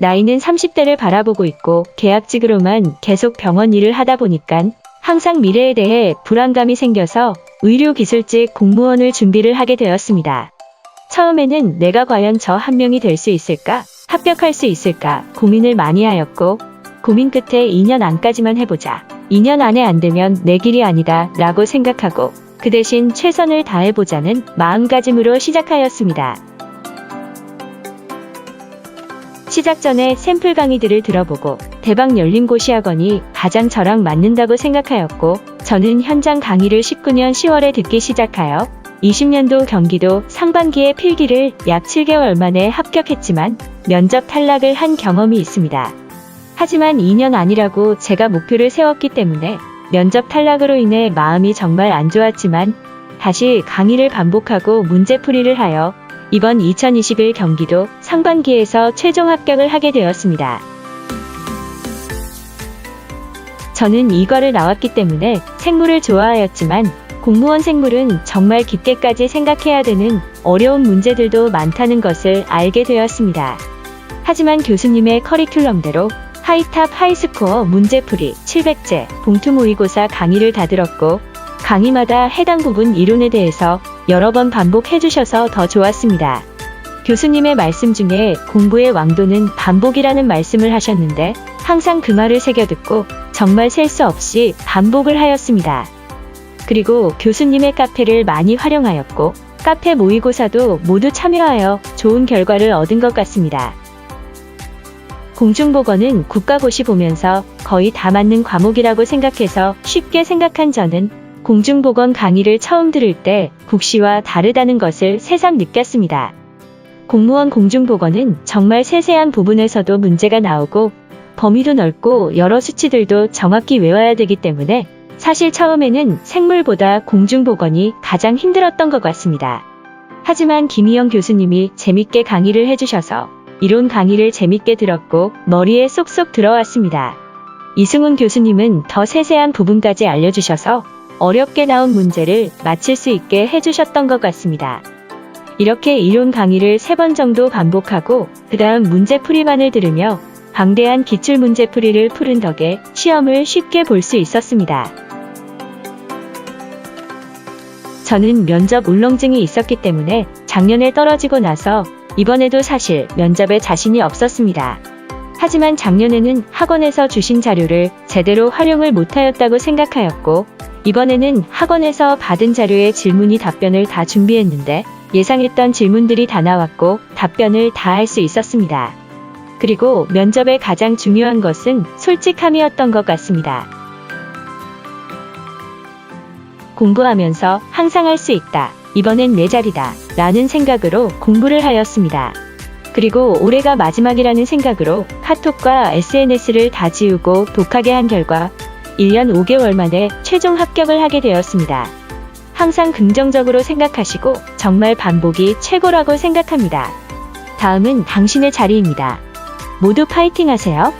나이는 30대를 바라보고 있고 계약직으로만 계속 병원 일을 하다 보니깐 항상 미래에 대해 불안감이 생겨서 의료기술직 공무원을 준비를 하게 되었습니다. 처음에는 내가 과연 저 한 명이 될 수 있을까? 합격할 수 있을까? 고민을 많이 하였고, 고민 끝에 2년 안까지만 해보자. 2년 안에 안 되면 내 길이 아니다. 라고 생각하고, 그 대신 최선을 다해보자는 마음가짐으로 시작하였습니다. 시작 전에 샘플 강의들을 들어보고 대박 열린 고시학원이 가장 저랑 맞는다고 생각하였고 저는 현장 강의를 19년 10월에 듣기 시작하여 20년도 경기도 상반기에 필기를 약 7개월 만에 합격했지만 면접 탈락을 한 경험이 있습니다. 하지만 2년 아니라고 제가 목표를 세웠기 때문에 면접 탈락으로 인해 마음이 정말 안 좋았지만 다시 강의를 반복하고 문제풀이를 하여 이번 2021 경기도 상반기에서 최종 합격을 하게 되었습니다. 저는 이과를 나왔기 때문에 생물을 좋아하였지만 공무원 생물은 정말 깊게까지 생각해야 되는 어려운 문제들도 많다는 것을 알게 되었습니다. 하지만 교수님의 커리큘럼대로 하이탑 하이스코어 문제풀이 700제 봉투 모의고사 강의를 다 들었고 강의마다 해당 부분 이론에 대해서 여러 번 반복해 주셔서 더 좋았습니다. 교수님의 말씀 중에 공부의 왕도는 반복이라는 말씀을 하셨는데 항상 그 말을 새겨 듣고 정말 셀 수 없이 반복을 하였습니다. 그리고 교수님의 카페를 많이 활용하였고 카페 모의고사도 모두 참여하여 좋은 결과를 얻은 것 같습니다. 공중보건은 국가고시 보면서 거의 다 맞는 과목이라고 생각해서 쉽게 생각한 저는 공중보건 강의를 처음 들을 때 국시와 다르다는 것을 새삼 느꼈습니다. 공무원 공중보건은 정말 세세한 부분에서도 문제가 나오고 범위도 넓고 여러 수치들도 정확히 외워야 되기 때문에 사실 처음에는 생물보다 공중보건이 가장 힘들었던 것 같습니다. 하지만 김희영 교수님이 재밌게 강의를 해주셔서 이론 강의를 재밌게 들었고 머리에 쏙쏙 들어왔습니다. 이승훈 교수님은 더 세세한 부분까지 알려주셔서 어렵게 나온 문제를 맞힐 수 있게 해주셨던 것 같습니다. 이렇게 이론 강의를 세 번 정도 반복하고 그 다음 문제풀이만을 들으며 방대한 기출 문제풀이를 푸른 덕에 시험을 쉽게 볼 수 있었습니다. 저는 면접 울렁증이 있었기 때문에 작년에 떨어지고 나서 이번에도 사실 면접에 자신이 없었습니다. 하지만 작년에는 학원에서 주신 자료를 제대로 활용을 못하였다고 생각하였고 이번에는 학원에서 받은 자료의 질문이 답변을 다 준비했는데 예상했던 질문들이 다 나왔고 답변을 다 할 수 있었습니다. 그리고 면접의 가장 중요한 것은 솔직함이었던 것 같습니다. 공부하면서 항상 할 수 있다. 이번엔 내 자리다. 라는 생각으로 공부를 하였습니다. 그리고 올해가 마지막이라는 생각으로 카톡과 SNS를 다 지우고 독하게 한 결과 1년 5개월 만에 최종 합격을 하게 되었습니다. 항상 긍정적으로 생각하시고 정말 반복이 최고라고 생각합니다. 다음은 당신의 자리입니다. 모두 파이팅 하세요.